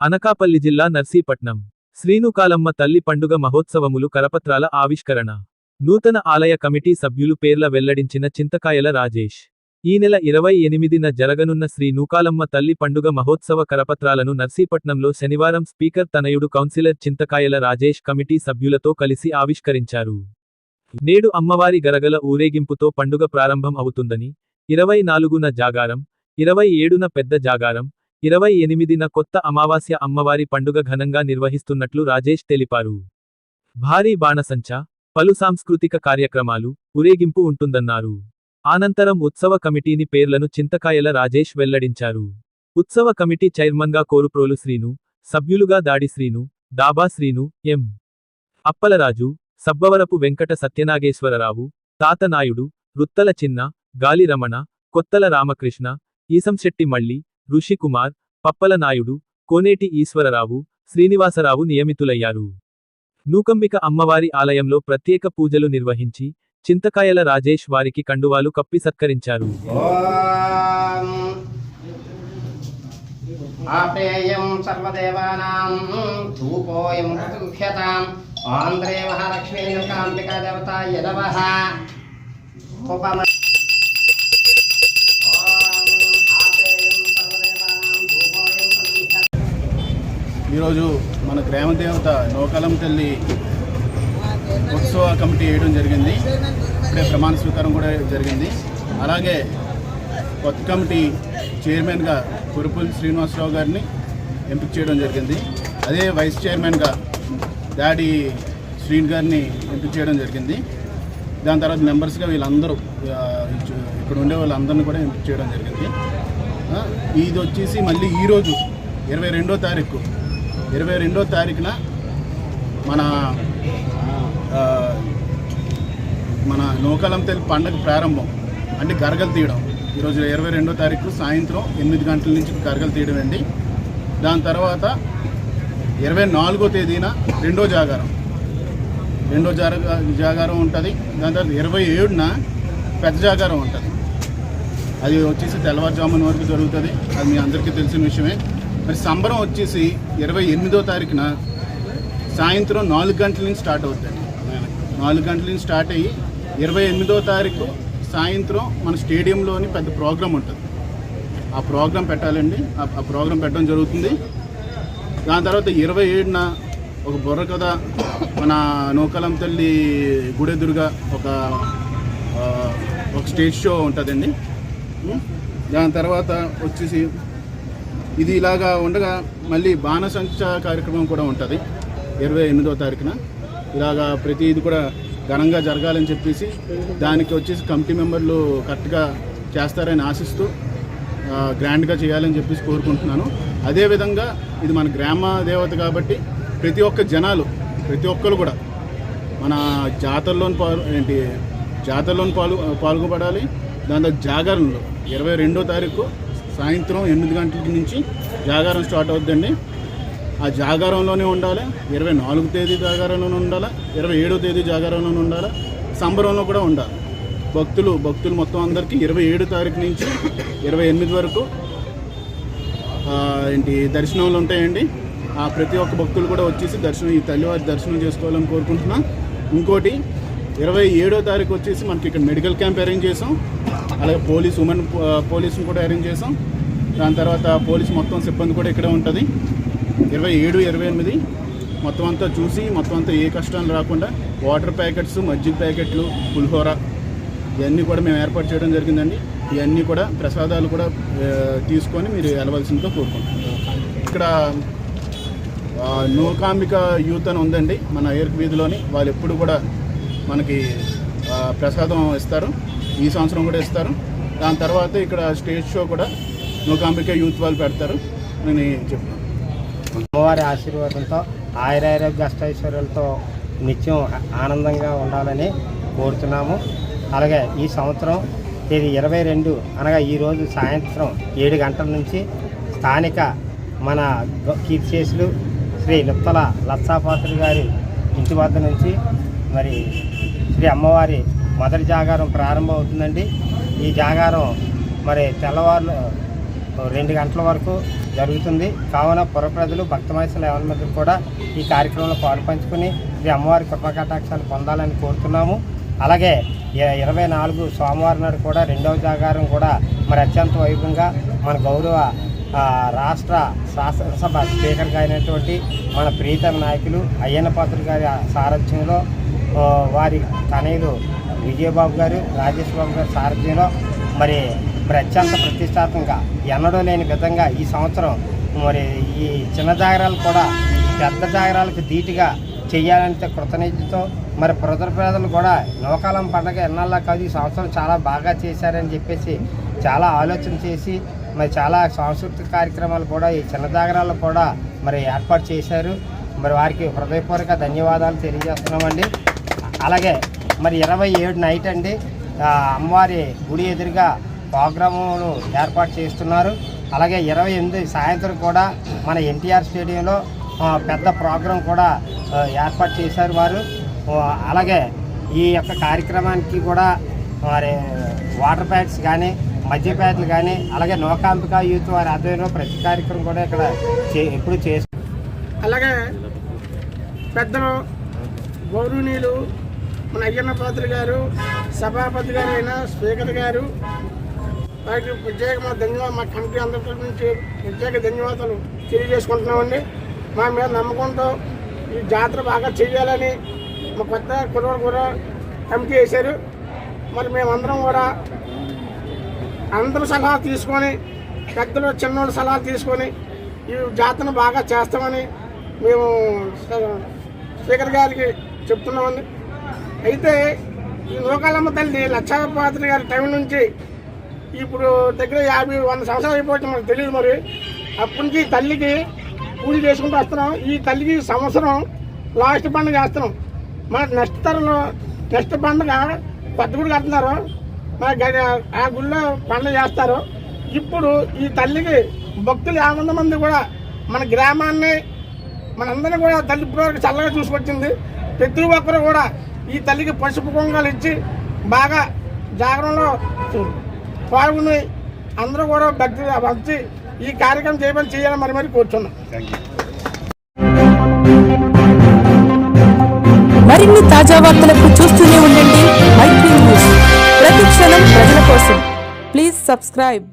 అనకాపల్లి జిల్లా నర్సీపట్నం. శ్రీనుకాలమ్మ తల్లి పండుగ మహోత్సవములు కరపత్రాల ఆవిష్కరణ. నూతన ఆలయ కమిటీ సభ్యులు పేర్ల వెల్లడించిన చింతకాయల రాజేష్. ఈ నెల ఇరవై ఎనిమిదిన జరగనున్న శ్రీ నూకాలమ్మ తల్లి పండుగ మహోత్సవ కరపత్రాలను నర్సీపట్నంలో శనివారం స్పీకర్ తనయుడు కౌన్సిలర్ చింతకాయల రాజేష్ కమిటీ సభ్యులతో కలిసి ఆవిష్కరించారు. నేడు అమ్మవారి గరగల ఊరేగింపుతో పండుగ ప్రారంభం అవుతుందని ఇరవై నాలుగున జాగారం ఇరవై ఏడున పెద్ద జాగారం ఇరవై ఎనిమిదిన కొత్త అమావాస్య అమ్మవారి పండుగ ఘనంగా నిర్వహిస్తున్నట్లు రాజేష్ తెలిపారు. భారీ బాణసంచ పలు సాంస్కృతిక కార్యక్రమాలు ఊరేగింపు ఉంటుందన్నారు. అనంతరం ఉత్సవ కమిటీని పేర్లను చింతకాయల రాజేష్ వెల్లడించారు. ఉత్సవ కమిటీ చైర్మన్గా కోరుప్రోలు శ్రీను సభ్యులుగా దాడి శ్రీను దాబా శ్రీను ఎం. అప్పలరాజు సబ్బవరపు వెంకట సత్యనాగేశ్వరరావు తాతనాయుడు రుత్తల చిన్న గాలి రమణ కొత్తల రామకృష్ణ ఈసంశెట్టి మళ్ళీ ఋషికుమార్ పప్పలనాయుడు కోనేటి ఈశ్వరరావు శ్రీనివాసరావు నియమితులయ్యారు. నూకంబిక అమ్మవారి ఆలయంలో ప్రత్యేక పూజలు నిర్వహించి చింతకాయల రాజేష్ వారికి కండువాలు కప్పి సత్కరించారు. ఆపేయం సర్వదేవానాం ధూపోయం ఋతుభ్యతాం ఆంధ్రే మహాలక్ష్మీ కాంపికా దేవత యదవహ ఉపమ ఈరోజు మన గ్రామ దేవత నోకలం తల్లి ఉత్సవ కమిటీ వేయడం జరిగింది. ఇప్పుడే ప్రమాణ స్వీకారం కూడా జరిగింది. అలాగే కొత్త కమిటీ చైర్మన్గా కురుపుల్ శ్రీనివాసరావు గారిని ఎంపిక చేయడం జరిగింది. అదే వైస్ చైర్మన్గా డాడీ శ్రీన్ గారిని ఎంపిక చేయడం జరిగింది. దాని తర్వాత మెంబర్స్గా వీళ్ళందరూ ఇక్కడ ఉండే వాళ్ళందరినీ కూడా ఎంపిక చేయడం జరిగింది. ఇది వచ్చేసి మళ్ళీ ఈరోజు ఇరవై రెండో తారీఖు ఇరవై రెండో తారీఖున మన మన నూకలం తెలి పండగ ప్రారంభం. అంటే గరగలు తీయడం. ఈరోజు ఇరవై రెండో తారీఖు సాయంత్రం ఎనిమిది గంటల నుంచి గరగలు తీయడం అండి. దాని తర్వాత ఇరవై నాలుగో తేదీన రెండో జాగారం. రెండో జాగ జాగారం ఉంటుంది. దాని తర్వాత ఇరవై ఏడున పెద్ద జాగారం ఉంటుంది. అది వచ్చేసి తెల్లవారుజామున వరకు జరుగుతుంది. అది మీ అందరికీ తెలిసిన విషయమే. మరి సంబరం వచ్చేసి ఇరవై ఎనిమిదో తారీఖున సాయంత్రం నాలుగు గంటల నుంచి స్టార్ట్ అవుతుంది నాలుగు గంటల నుంచి స్టార్ట్ అయ్యి ఇరవై ఎనిమిదో తారీఖు సాయంత్రం మన స్టేడియంలోని పెద్ద ప్రోగ్రాం ఉంటుంది. ఆ ప్రోగ్రాం పెట్టాలండి. ఆ- ప్రోగ్రాం పెట్టడం జరుగుతుంది. దాని తర్వాత ఇరవై ఏడున ఒక బుర్ర కథ మన నూకలం తల్లి గుడెదురుగా ఒక ఒక స్టేజ్ షో ఉంటుందండి. దాని తర్వాత వచ్చేసి ఇది ఇలాగా ఉండగా మళ్ళీ బాణసంచ కార్యక్రమం కూడా ఉంటుంది. ఇరవై ఎనిమిదో తారీఖున. ఇలాగా ప్రతి ఇది కూడా ఘనంగా జరగాలని చెప్పేసి దానికి వచ్చేసి కమిటీ మెంబర్లు కరెక్ట్గా చేస్తారని ఆశిస్తూ గ్రాండ్గా చేయాలని చెప్పేసి కోరుకుంటున్నాను. అదేవిధంగా ఇది మన గ్రామ దేవత కాబట్టి ప్రతి ఒక్క జనాలు ప్రతి ఒక్కరు కూడా మన జాతరలోని పాలు ఏంటి జాతరలోని పాలు పాల్గొపడాలి దాని తర్వాత జాగరణలో ఇరవై రెండో తారీఖు సాయంత్రం ఎనిమిది గంటల నుంచి జాగారం స్టార్ట్ అవుద్దండి. ఆ జాగారంలోనే ఉండాలి. ఇరవై నాలుగు తేదీ జాగారంలోనే ఉండాలి? ఇరవై ఏడో తేదీ జాగారంలోనే ఉండాలి? సంబరంలో కూడా ఉండాలి. భక్తులు భక్తులు మొత్తం అందరికీ ఇరవై ఏడు తారీఖు నుంచి ఇరవై ఎనిమిది వరకు ఏంటి దర్శనాలు ఉంటాయండి. ఆ ప్రతి ఒక్క భక్తులు కూడా వచ్చేసి దర్శనం ఈ తల్లివారి దర్శనం చేసుకోవాలని కోరుకుంటున్నాను ఇంకోటి ఇరవై ఏడో తారీఖు వచ్చేసి మనకి ఇక్కడ మెడికల్ క్యాంప్ అరేంజ్ చేసాం అలాగే పోలీస్ ఉమెన్ పోలీసును కూడా అరేంజ్ చేసాం దాని తర్వాత పోలీస్ మొత్తం సిబ్బంది కూడా ఇక్కడే ఉంటుంది. ఇరవై ఏడు ఇరవై ఎనిమిది మొత్తం అంతా చూసి మొత్తం అంతా ఏ కష్టాలు రాకుండా వాటర్ ప్యాకెట్స్ మజ్జిగ ప్యాకెట్లు పులిహోర ఇవన్నీ కూడా మేము ఏర్పాటు చేయడం జరిగిందండి. ఇవన్నీ కూడా ప్రసాదాలు కూడా తీసుకొని మీరు వెళ్ళవలసిందిగా కోరుకుంటున్నాం. ఇక్కడ నూకాంబిక యూత్ అని ఉందండి మన ఎయిర్ వీధిలోని. వాళ్ళు ఎప్పుడు కూడా మనకి ప్రసాదం ఇస్తారు. ఈ సంవత్సరం కూడా ఇస్తారు. దాని తర్వాత ఇక్కడ స్టేజ్ షో కూడా మూకాంబికే యూత్ వాళ్ళు పెడతారు. నేను చెప్తున్నాను. అమ్మవారి ఆశీర్వాదంతో ఆయురారోగ్య అష్టైశ్వర్యాలతో నిత్యం ఆనందంగా ఉండాలని కోరుతున్నాము. అలాగే ఈ సంవత్సరం తేదీ ఇరవై రెండు అనగా ఈరోజు సాయంత్రం ఏడు గంటల నుంచి స్థానిక మన గ- కీర్తిశేషులు శ్రీ లుప్తల లత్సాపాత్రులు గారి ఇంటి వద్ద నుంచి మరి శ్రీ అమ్మవారి మొదటి జాగారం ప్రారంభం అవుతుందండి ఈ జాగారం మరి తెల్లవారు రెండు గంటల వరకు జరుగుతుంది. కావున పురప్రజలు ప్రజలు భక్తమైసల ఎవరి కూడా ఈ కార్యక్రమంలో పాలు పంచుకుని ఇది అమ్మవారి కృపకటాక్షాలు పొందాలని కోరుతున్నాము. అలాగే ఇరవై నాలుగు సోమవారం నాడు కూడా రెండవ జాగారం కూడా మరి అత్యంత వైభవంగా మన గౌరవ రాష్ట్ర శాసనసభ స్పీకర్గా అయినటువంటి మన ప్రీతమ నాయకులు అయ్యన్న పాత్రుడు గారి సారథ్యంలో వారి తనయులు విజయబాబు గారు రాజేష్ బాబు గారు సారథ్యంలో మరి మరి అత్యంత ప్రతిష్టాత్మకంగా ఎన్నడూ లేని విధంగా ఈ సంవత్సరం మరి ఈ చిన్న జాగరాలు కూడా పెద్ద జాగరాలకు ధీటుగా చేయాలంటే కృతనిధితో మరి ప్రజల ప్రజలు కూడా నవకాలం పండగ ఎన్నాళ్ళ కాదు ఈ సంవత్సరం చాలా బాగా చేశారని చెప్పేసి చాలా ఆలోచన చేసి మరి చాలా సాంస్కృతిక కార్యక్రమాలు కూడా ఈ చిన్న జాగరాలు కూడా మరి ఏర్పాటు చేశారు. మరి వారికి హృదయపూర్వక ధన్యవాదాలు తెలియజేస్తున్నామండి. అలాగే మరి ఇరవై ఏడు నైట్ అండి అమ్మవారి గుడి ఎదురుగా ప్రోగ్రాములు ఏర్పాటు చేస్తున్నారు. అలాగే ఇరవై ఎనిమిది సాయంత్రం కూడా మన ఎన్టీఆర్ స్టేడియంలో పెద్ద ప్రోగ్రాం కూడా ఏర్పాటు చేశారు వారు. అలాగే ఈ యొక్క కార్యక్రమానికి కూడా మరి వాటర్ ప్యాడ్స్ కానీ మద్య ప్యాడ్లు కానీ అలాగే నోకాంపిక యూత్ వారి ఆధ్వర్యంలో ప్రతి కార్యక్రమం కూడా ఇక్కడ చే ఎప్పుడు చేస్తారు అలాగే పెద్దలు గౌరవనీయులు మన అయ్యన్న పాత్ర గారు సభాపతి గారు అయిన స్పీకర్ గారు వారికి ప్రత్యేక మా ధన్యవాదాలు. మా కమిటీ అందరి నుంచి ప్రత్యేక ధన్యవాదాలు తెలియజేసుకుంటున్నామండి. మా మీద నమ్మకంతో ఈ జాతర బాగా చేయాలని మా కొత్త కుర్రోడు కూడా కమిటీ వేశారు. మరి మేమందరం కూడా అందరూ సలహా తీసుకొని పెద్దలు చిన్నోళ్ళ సలహా తీసుకొని ఈ జాతరను బాగా చేస్తామని మేము స్పీకర్ గారికి చెప్తున్నామండి. అయితే ఈ నూకాలమ్మ తల్లి లక్షాపాత్రి గారి టైం నుంచి ఇప్పుడు దగ్గర యాభై వంద సంవత్సరాలు అయిపోవచ్చు మనకు తెలియదు మరి. అప్పటి నుంచి తల్లికి పూజ చేసుకుంటూ వస్తున్నాం. ఈ తల్లికి సంవత్సరం లాస్ట్ పండుగ చేస్తున్నాం. మన నెక్స్ట్ తరంలో నెక్స్ట్ పండుగ కొత్త గుడి కడుతున్నారు. మన గది- ఆ గుడిలో పండుగ చేస్తారు. ఇప్పుడు ఈ తల్లికి భక్తులు యాభై మంది కూడా మన గ్రామాన్ని మనందరినీ కూడా తల్లి ఇప్పటివరకు చల్లగా చూసుకొచ్చింది. ప్రతి ఒక్కరు కూడా ఈ తల్లికి పసుపు కొంగలు ఇచ్చి బాగా జాగరణలో పాల్గొని అందరూ కూడా భక్తి భక్తి ఈ కార్యక్రమం చేయమని చేయాలని మరి మరి కూర్చున్నాం. మరిన్ని తాజా వార్తలకు చూస్తూనే ఉండండి. మైత్రి న్యూస్. ప్రతి క్షణం ప్రజల కోసం. Please subscribe.